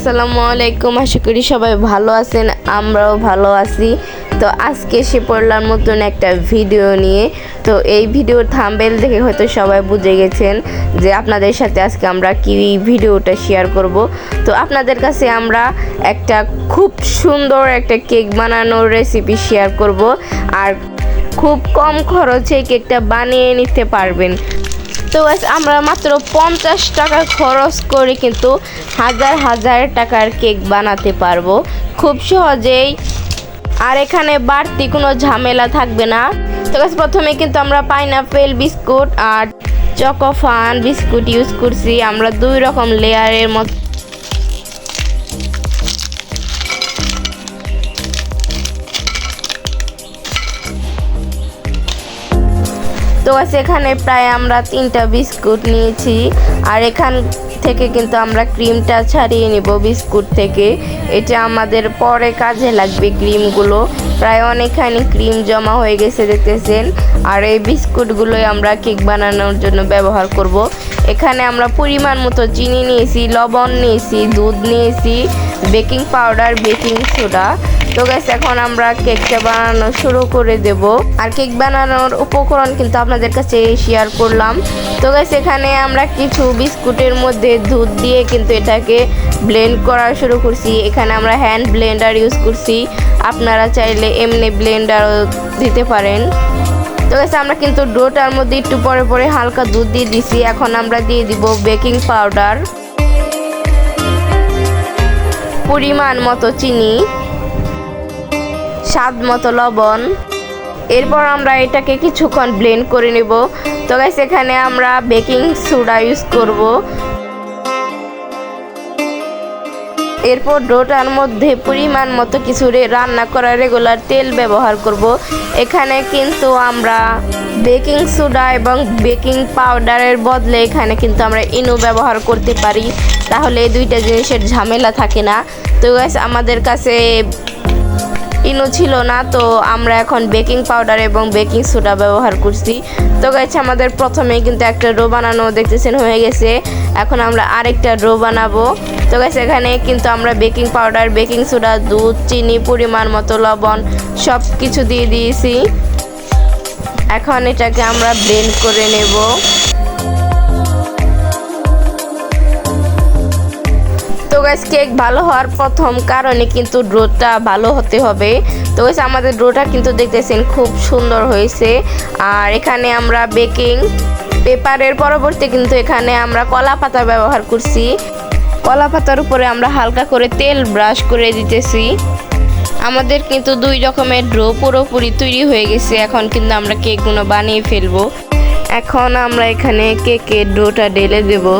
আসসালামু আলাইকুম, আশা করি সবাই ভালো আছেন, আমরাও ভালো আছি। তো আজকে সে পড়লাম মতন একটা ভিডিও নিয়ে। তো এই ভিডিওর থাম্বেল দেখে হয়তো সবাই বুঝে গেছেন যে আপনাদের সাথে আজকে আমরা কি ভিডিওটা শেয়ার করব। তো আপনাদের কাছে আমরা একটা খুব সুন্দর একটা কেক বানানোর রেসিপি শেয়ার করব। আর খুব কম খরচে কেকটা বানিয়ে নিতে পারবেন। তো আমরা মাত্র পঞ্চাশ টাকা খরচ করে কিন্তু হাজার হাজার টাকার কেক বানাতে পারব। খুব সহজেই। আর এখানে বাড়তি কোনো ঝামেলা থাকবে না। তো প্রথমে কিন্তু আমরা পাইনাপেল বিস্কুট আর চকোফান বিস্কুট ইউজ করছি। আমরা দুই রকম লেয়ারের মতো তো এখানে প্রায় আমরা তিনটা বিস্কুট নিয়েছি। আর এখান থেকে কিন্তু আমরা ক্রিমটা ছাড়িয়ে নিব বিস্কুট থেকে। এটা আমাদের পরে কাজে লাগবে ক্রিমগুলো। প্রায় অনেকখানি ক্রিম জমা হয়ে গেছে দেখতেছেন। আর এই বিস্কুটগুলোই আমরা কেক বানানোর জন্য ব্যবহার করব। এখানে আমরা পরিমাণ মতো চিনি নিয়েছি, লবণ নিয়েছি, দুধ নিয়েছি, বেকিং পাউডার, বেকিং সোডা। তো গ্যাস এখন আমরা কেকটা বানানো শুরু করে দেব। আর কেক বানানোর উপকরণ কিন্তু আপনাদের কাছে শেয়ার করলাম। তো গ্যাস এখানে আমরা কিছু বিস্কুটের মধ্যে দুধ দিয়ে কিন্তু এটাকে ব্লেন্ড করা শুরু করছি। এখানে আমরা হ্যান্ড ব্লেন্ডার ইউজ করছি। আপনারা চাইলে এমনি ব্লেন্ডারও দিতে পারেন। তো গ্যাস আমরা কিন্তু ডোটার মধ্যে একটু পরে পরে হালকা দুধ দিয়ে দিছি। এখন আমরা দিয়ে দিব বেকিং পাউডার পরিমাণ মতো চিনি। স্বাদ মতো লবণ। এরপর আমরা এটাকে কিছুক্ষণ ব্লেন্ড করে নেব। তো গাইস এখানে আমরা বেকিং সোডা ইউজ করব। এরপর ডোটার মধ্যে পরিমাণ মতো কিছু রান্না করা রেগুলার তেল ব্যবহার করব। এখানে কিন্তু আমরা বেকিং সোডা এবং বেকিং পাউডারের বদলে এখানে কিন্তু আমরা ইনো ব্যবহার করতে পারি। তাহলে এই দুইটা জিনিসের ঝামেলা থাকে না। তো গাইস আমাদের কাছে ইনো ছিল না, তো আমরা এখন বেকিং পাউডার এবং বেকিং সোডা ব্যবহার করছি। তো গাইছে আমাদের প্রথমে কিন্তু একটা ডো বানানো দেখতেছেন, হয়ে গেছে। এখন আমরা আরেকটা ডো বানাবো। তো গাইছে এখানে কিন্তু আমরা বেকিং পাউডার, বেকিং সোডা, দুধ, চিনি, পরিমাণ মতো, লবণ সব কিছু দিয়ে দিয়েছি। এখন এটাকে আমরা ব্লেন্ড করে নেব। গাইস কেক ভালো হওয়ার প্রথম কারণে কিন্তু ড্রোটা ভালো হতে হবে। তো গাইস আমাদের ড্রোটা কিন্তু দেখতেছেন খুব সুন্দর হয়েছে। আর এখানে আমরা বেকিং পেপারের পরবর্তী কিন্তু এখানে আমরা কলা পাতা ব্যবহার করছি। কলা পাতার উপরে আমরা হালকা করে তেল ব্রাশ করে দিতেছি। আমাদের কিন্তু দুই রকমের ড্রো পুরোপুরি তৈরি হয়ে গেছে। এখন কিন্তু আমরা কেকগুলো বানিয়ে ফেলব। এখন আমরা এখানে কেকের ডোটা ঢেলে দেবো।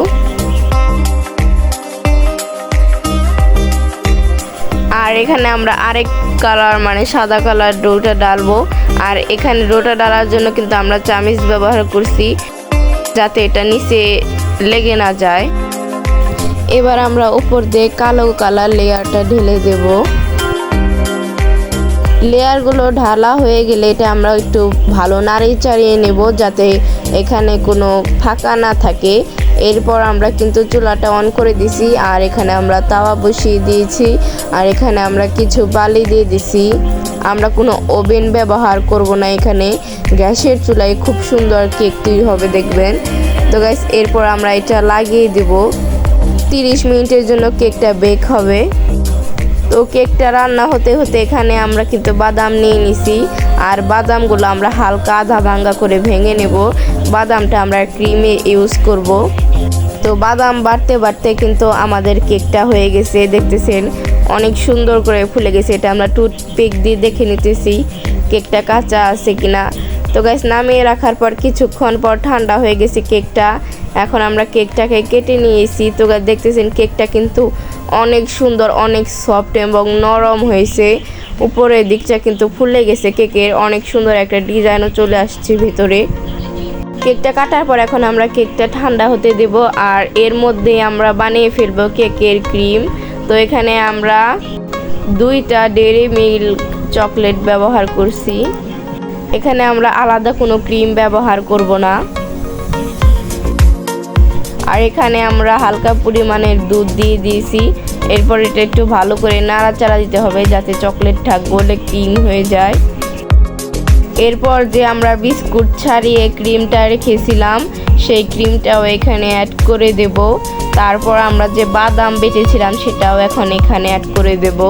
আর এখানে আমরা আরেক কালার মানে সাদা কালার ডোটা ডালবো। আর এখানে ডোটা ডালার জন্য কিন্তু আমরা চামিচ ব্যবহার করছি, যাতে এটা নিচে লেগে না যায়। এবার আমরা উপর দিয়ে কালো কালার লেয়ারটা ঢেলে দেব। লেয়ারগুলো ঢালা হয়ে গেলে এটা আমরা একটু ভালো নাড়িয়ে চাড়িয়ে নেব, যাতে এখানে কোনো ফাঁকা না থাকে। এরপর আমরা কিন্তু চুলাটা অন করে দিছি, আর এখানে আমরা তাওয়া বসিয়ে দিয়েছি, আর এখানে আমরা কিছু বালি দিয়ে দিছি। আমরা কোনো ওভেন ব্যবহার করব না এখানে, গ্যাসের চুলায় খুব সুন্দর কেক তৈরি হবে, দেখবেন। তো গ্যাস এরপর আমরা এটা লাগিয়ে দেব। তিরিশ মিনিটের জন্য কেকটা বেক হবে। তো কেকটা রান্না হতে হতে এখানে আমরা কিন্তু বাদাম নিয়ে নিছি। আর বাদামগুলো আমরা হালকা আধা ভাঙ্গা করে ভেঙে নেব। বাদামটা আমরা ক্রিমে ইউজ করব। তো বাদাম বাড়তে বাড়তে কিন্তু আমাদের কেকটা হয়ে গেছে, দেখতেছেন? অনেক সুন্দর করে ফুলে গেছে। এটা আমরা টুথপিক দিয়ে দেখে নিতেছি কেকটা কাঁচা আছে কিনা। তো গাছ নামিয়ে রাখার পর কিছুক্ষণ পর ঠান্ডা হয়ে গেছে কেকটা। এখন আমরা কেকটাকে কেটে নিয়েছি। তো দেখতেছেন, কেকটা কিন্তু অনেক সুন্দর, অনেক সফট এবং নরম হয়েছে। উপরের দিকটা কিন্তু ফুলে গেছে কেকের, অনেক সুন্দর একটা ডিজাইনও চলে আসছে ভিতরে। কেকটা কাটার পর এখন আমরা কেকটা ঠান্ডা হতে দেব আর এর মধ্যে আমরা বানিয়ে ফেলব কেকের ক্রিম। তো এখানে আমরা দুইটা ডেরি মিল্ক চকলেট ব্যবহার করছি। এখানে আমরা আলাদা কোনো ক্রিম ব্যবহার করব না। আর এখানে আমরা হালকা পরিমাণের দুধ দিয়ে দিয়েছি। এরপর এটা একটু ভালো করে নাড়াচাড়া দিতে হবে যাতে চকলেটটা গলে ক্রিম হয়ে যায়। এরপর যে আমরা বিস্কুট ছাড়িয়ে ক্রিমটা রেখেছিলাম, সেই ক্রিমটাও এখানে অ্যাড করে দেব। তারপর আমরা যে বাদাম বেটেছিলাম, সেটাও এখন এখানে অ্যাড করে দেব।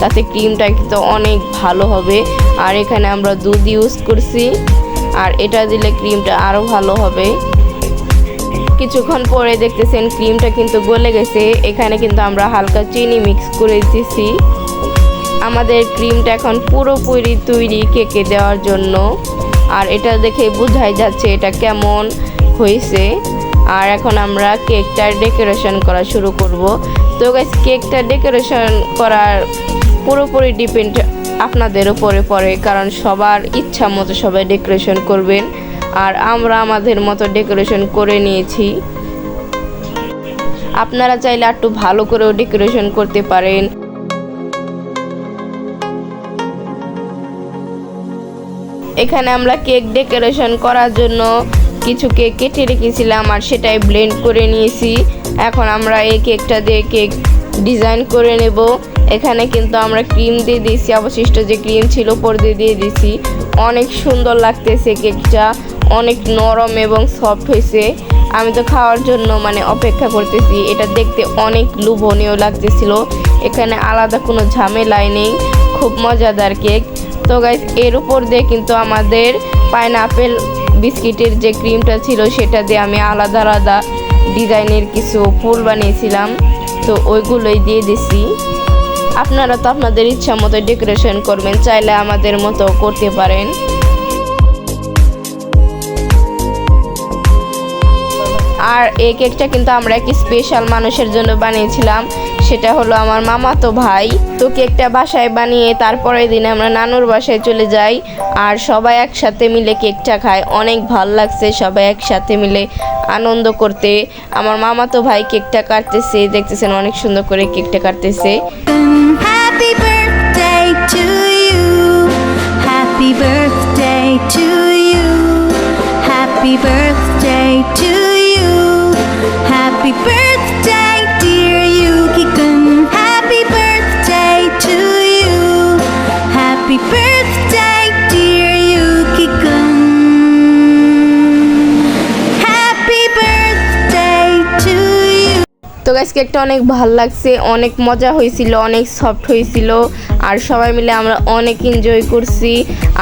তাতে ক্রিমটা কিন্তু অনেক ভালো হবে। আর এখানে আমরা দুধ ইউজ করছি। আর এটা দিলে ক্রিমটা আরও ভালো হবে। কিছুক্ষণ পরে দেখতেছেন ক্রিমটা কিন্তু গলে গেছে। এখানে কিন্তু আমরা হালকা চিনি মিক্স করে দিতেছি আমাদের ক্রিমটা এখন পুরোপুরি তৈরি কেকে দেওয়ার জন্য। আর এটা দেখে বোঝাই যাচ্ছে এটা কেমন হয়েছে। আর এখন আমরা কেকটার ডেকোরেশন করা শুরু করব। তো গাইস কেকটা ডেকোরেশন করার পুরোপুরি ডিপেন্ড আপনাদের উপরে পড়ে, কারণ সবার ইচ্ছা মতো সবাই ডেকোরেশন করবেন। আর আমরা আমাদের মতো ডেকোরেশন করে নিয়েছি। আপনারা চাইলে একটু ভালো করেও ডেকোরেশন করতে পারেন। এখানে আমরা কেক ডেকোরেশন করার জন্য কিছু কেক কেটে রেখেছিলাম আর সেটাই ব্লেন্ড করে নিয়েছি। এখন আমরা এই কেকটা দিয়ে কেক ডিজাইন করে নেব। এখানে কিন্তু আমরা ক্রিম দিয়ে দিয়েছি, অবশিষ্ট যে ক্রিম ছিল উপর দিয়ে দিয়ে দিয়েছি। অনেক সুন্দর লাগতেছে কেকটা। অনেক নরম এবং সফট হয়েছে। আমি তো খাওয়ার জন্য মানে অপেক্ষা করতেছি। এটা দেখতে অনেক লোভনীয় লাগতেছিল। এখানে আলাদা কোনো ঝামেলাই নেই। খুব মজাদার কেক। তো গাইজ এর উপর দিয়ে কিন্তু আমাদের পাইনাপেল বিস্কিটের যে ক্রিমটা ছিল, সেটা দিয়ে আমি আলাদা আলাদা ডিজাইনের কিছু ফুল বানিয়েছিলাম। তো ওইগুলোই দিয়ে দিছি। আপনারা তো আপনাদের ইচ্ছা মতো ডেকোরেশন করবেন, চাইলে আমাদের মতো করতে পারেন। আর এই কেকটা কিন্তু আমরা একটি স্পেশাল মানুষের জন্য বানিয়েছিলাম। সেটা হলো আমার মামাতো ভাই। তো কেকটা বাসায় বানিয়ে তারপরের দিন আমরা নানুর বাসায় চলে যাই আর সবাই একসাথে মিলে কেকটা খায় অনেক ভালো লাগছে সবাই একসাথে মিলে আনন্দ করতে। আমার মামাতো ভাই কেকটা কাটতেছে, দেখতেছেন অনেক সুন্দর করে কেকটা কাটতেছে। তো গাইস কেকটা অনেক ভালো লাগছে, অনেক মজা হয়েছিল, অনেক সফট হয়েছিল, আর সবাই মিলে আমরা অনেক এনজয় করছি।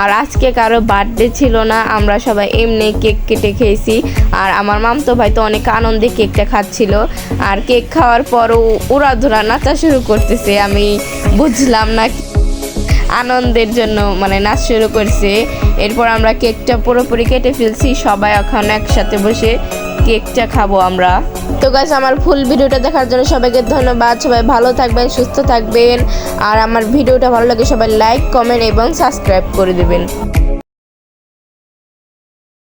আর আজকে কারও বার্থডে ছিল না, আমরা সবাই এমনি কেক কেটে খেয়েছি। আর আমার মামতো ভাই তো অনেক আনন্দে কেকটা খাচ্ছিল। আর কেক খাওয়ার পরও উড়াধুরা নাচা শুরু করতেছে, আমি বুঝলাম না আনন্দের জন্য মানে নাচ শুরু করছে। এরপর আমরা কেকটা পুরোপুরি কেটে ফেলছি, সবাই এখন একসাথে বসে কেকটা খাব আমরা। তো গাছ আমার ফুল ভিডিওটা দেখার জন্য সবাইকে ধন্যবাদ। সবাই ভালো থাকবেন, সুস্থ থাকবেন। আর আমার ভিডিওটা ভালো লাগে, সবাই লাইক কমেন্ট এবং সাবস্ক্রাইব করে দেবেন।